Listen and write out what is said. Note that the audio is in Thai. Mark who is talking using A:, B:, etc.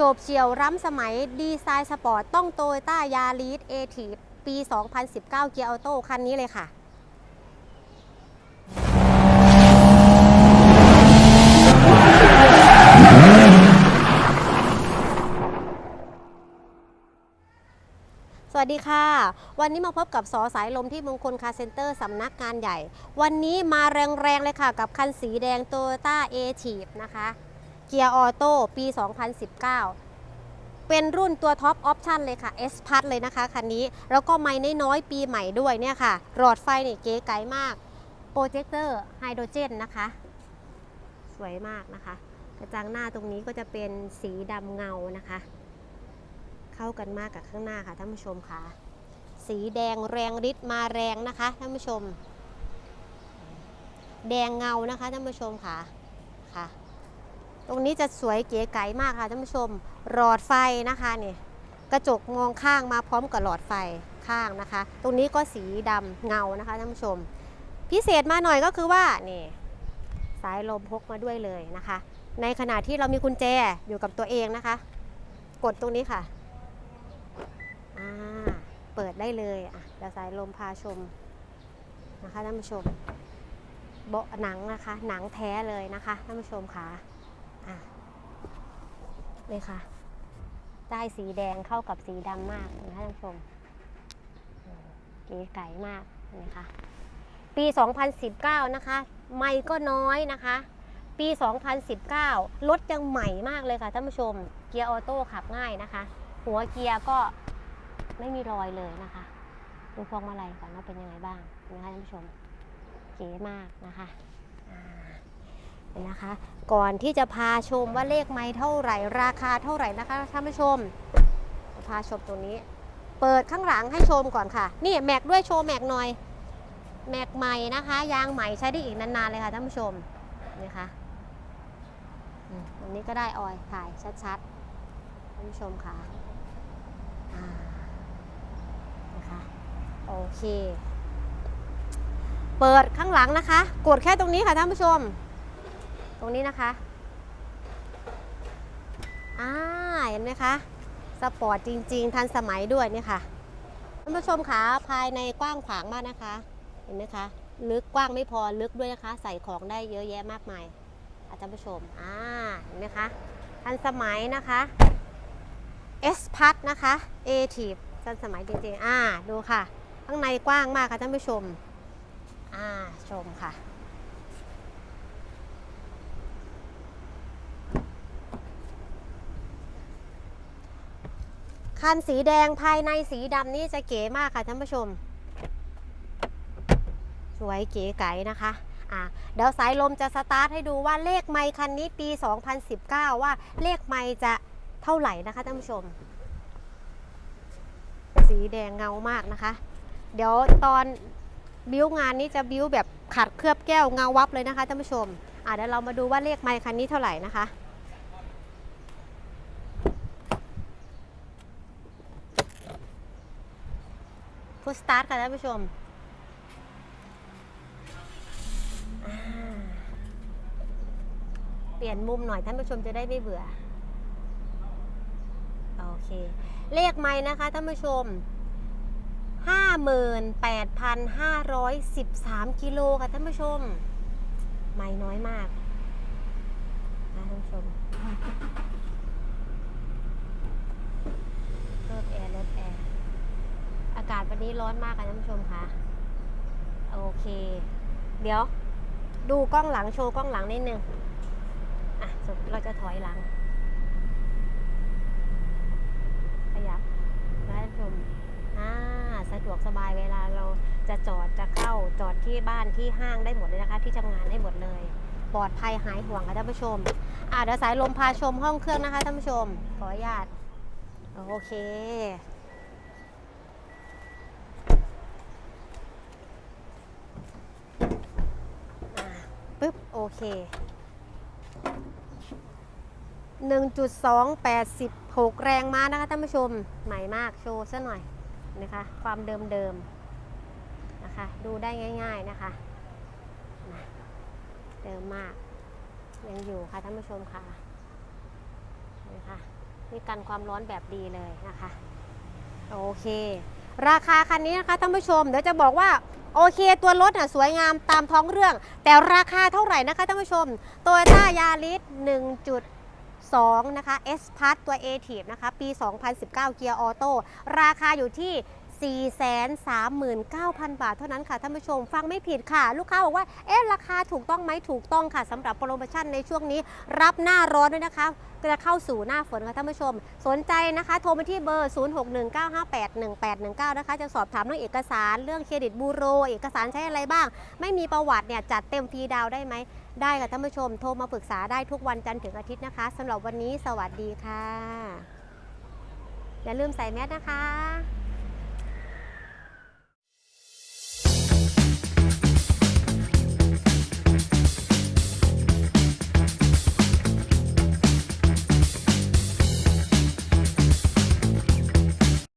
A: ฉบเฉียวร้ำสมัยดีไซน์สปอร์ตต้องโตโยต้ายาริสเอทีปี 2019 เกียร์ออโต้คันนี้เลยค่ะสวัสดีค่ะ วันนี้มาพบกับสอสายลมที่มงคลคาร์เซ็นเตอร์สำนักงานใหญ่ วันนี้มาแรงๆเลยค่ะ กับคันสีแดง t o y o ต้าเอทีนะคะ เกียร์ออโต้ปี 2019 เป็นรุ่นตัวท็อปออปชันเลยค่ะ S พัทเลยนะคะคันนี้ แล้วก็ไม่น้อยๆปีใหม่ด้วยเนี่ยค่ะ หลอดไฟเนี่ยเก๋ไก๋มาก โปรเจคเตอร์ไฮโดรเจนนะคะ สวยมากนะคะ กระจังหน้าตรงนี้ก็จะเป็นสีดำเงานะคะ เข้ากันมากกับข้างหน้าค่ะท่านผู้ชมค่ะ สีแดงแรงฤทธิ์มาแรงนะคะท่านผู้ชม แดงเงานะคะท่านผู้ชมค่ะค่ะ ตรงนี้จะสวยเก๋ไก๋มากค่ะท่านผู้ชม หลอดไฟนะคะนี่กระจกมองข้างมาพร้อมกับหลอดไฟข้างนะคะ ตรงนี้ก็สีดำเงานะคะท่านผู้ชม พิเศษมาหน่อยก็คือว่านี่สายลมพกมาด้วยเลยนะคะ ในขณะที่เรามีกุญแจอยู่กับตัวเองนะคะ กดตรงนี้ค่ะเปิดได้เลยอะเดี๋ยวสายลมพาชมนะคะท่านผู้ชมเบาะหนังนะคะ หนังแท้เลยนะคะท่านผู้ชมค่ะ อะเลยค่ะ ได้สีแดงเข้ากับสีดำมากนะคะท่านผู้ชมเก๋ไก๋มากเห็นไหมคะปี 2019 นะคะ ไม่ก็น้อยนะคะ ปี 2019 รถยังใหม่มากเลยค่ะท่านผู้ชม เกียร์ออโต้ขับง่ายนะคะ หัวเกียร์ก็ไม่มีรอยเลยนะคะ ดูพวงมาลัยก่อนว่าเป็นยังไงบ้างนะคะท่านผู้ชม เก๋มากนะคะ นะคะ ก่อนที่จะพาชมว่าเลขไม้เท่าไหร่ ราคาเท่าไหร่นะคะท่านผู้ชม พาชมตรงนี้ เปิดข้างหลังให้ชมก่อนค่ะ นี่แม็กด้วยโชว์แม็กหน่อย แม็กใหม่นะคะ ยางใหม่ใช้ได้อีกนานๆเลยค่ะท่านผู้ชมนี่ค่ะอันนี้ก็ได้ออยถ่ายชัดๆท่านผู้ชมค่ะอ่านะคะโอเค เปิดข้างหลังนะคะ กดแค่ตรงนี้ค่ะท่านผู้ชม ตรงนี้นะคะอ่าเห็นไหมคะ สปอร์ตจริง ๆ ทันสมัยด้วยนี่ค่ะท่านผู้ชมคะภายในกว้างขวางมากนะคะ เห็นไหมคะ ลึกกว้างไม่พอลึกด้วยนะคะ ใส่ของได้เยอะแยะมากมายอะท่านผู้ชมอ่าเห็นไหมคะ ทันสมัยนะคะ S พัทนะคะ A ทีฟทันสมัยจริงๆ อ่า ดูค่ะ ข้างในกว้างมากค่ะท่านผู้ชม อ่า ชมค่ะ คันสีแดงภายในสีดำนี่จะเก๋มากค่ะท่านผู้ชม สวยเก๋ไก๋นะคะอะเดี๋ยวสายลมจะสตาร์ทให้ดูว่าเลขไมค์คันนี้ปี 2019 ว่าเลขไมค์จะเท่าไหร่นะคะท่านผู้ชม สีแดงเงามากนะคะ เดี๋ยวตอนบิ้วงานนี้จะบิ้วแบบขัดเคลือบแก้วเงาวับเลยนะคะท่านผู้ชมอะเดี๋ยวเรามาดูว่าเลขไมค์คันนี้เท่าไหร่นะคะ พุชสตาร์ทค่ะท่านผู้ชมเปลี่ยนมุมหน่อยท่านผู้ชมจะได้ไม่เบื่อ โอเค เลขไม้นะคะท่านผู้ชม 58,513 กิโลค่ะท่านผู้ชม ไม่น้อยมากนะท่านผู้ชมเลิกแอร์เลิกแอร์ อากาศวั นี้ร้อนมากค่ะท่านผู้ชมคะโอเค เดี๋ยว ดูกล้องหลังโชว์กล้องหลังนิดนึงอะเราจะถอยหลัง ขยับนะท่านผู้ชมอ่าสะดวกสบายเวลาเราจะจอดจะเข้าจอดที่บ้านที่ห้างได้หมดเลยนะคะ ที่ทำงานได้หมดเลยปลอดภัยหายห่วงค่ะท่านผู้ชม อ่าเดี๋ยวสายลมพาชมห้องเครื่องนะคะท่านผู้ชม ขออนุญาต โอเค อ่า ปึ๊บโอเค1.286แรงม้านะคะท่านผู้ชม ใหม่มากโชว์ซะหน่อยนะคะ ความเดิมๆนะคะ ดูได้ง่าย ๆนะคะนะเดิมมาก ยังอยู่ค่ะท่านผู้ชมค่ะนะคะนี่กันความร้อนแบบดีเลยนะคะ โอเค ราคาคันนี้นะคะท่านผู้ชม เดี๋ยวจะบอกว่า โอเค ตัวรถน่ะสวยงามตามท้องเรื่อง แต่ราคาเท่าไหร่นะคะท่านผู้ชมโตโยต้ายาริส1.2 นะคะ S p a s ตัว a t i v นะคะ ปี 2019 เกียร์ออโต้ราคาอยู่ที่ 439,000 บาทเท่านั้นค่ะท่านผู้ชมฟังไม่ผิดค่ะ ลูกค้าบอกว่าเอ๊ะราคาถูกต้องไหมถูกต้องค่ะสำหรับโปรโมชั่นในช่วงนี้ รับหน้าร้อนด้วยนะคะจะเข้าสู่หน้าฝนค่ะท่านผู้ชม สนใจนะคะ โทรมาที่เบอร์ 0619581819 นะคะ จะสอบถามเรื่องเอกสารเรื่องเครดิตบูโร เอกสารใช้อะไรบ้าง ไม่มีประวัติเนี่ยจัดเต็มฟรีดาวได้ไหม ได้ค่ะท่านผู้ชม โทรมาปรึกษาได้ทุกวันจันทร์ถึงอาทิตย์นะคะสำหรับวันนี้สวัสดีค่ะ อย่าลืมใส่แมสนะคะ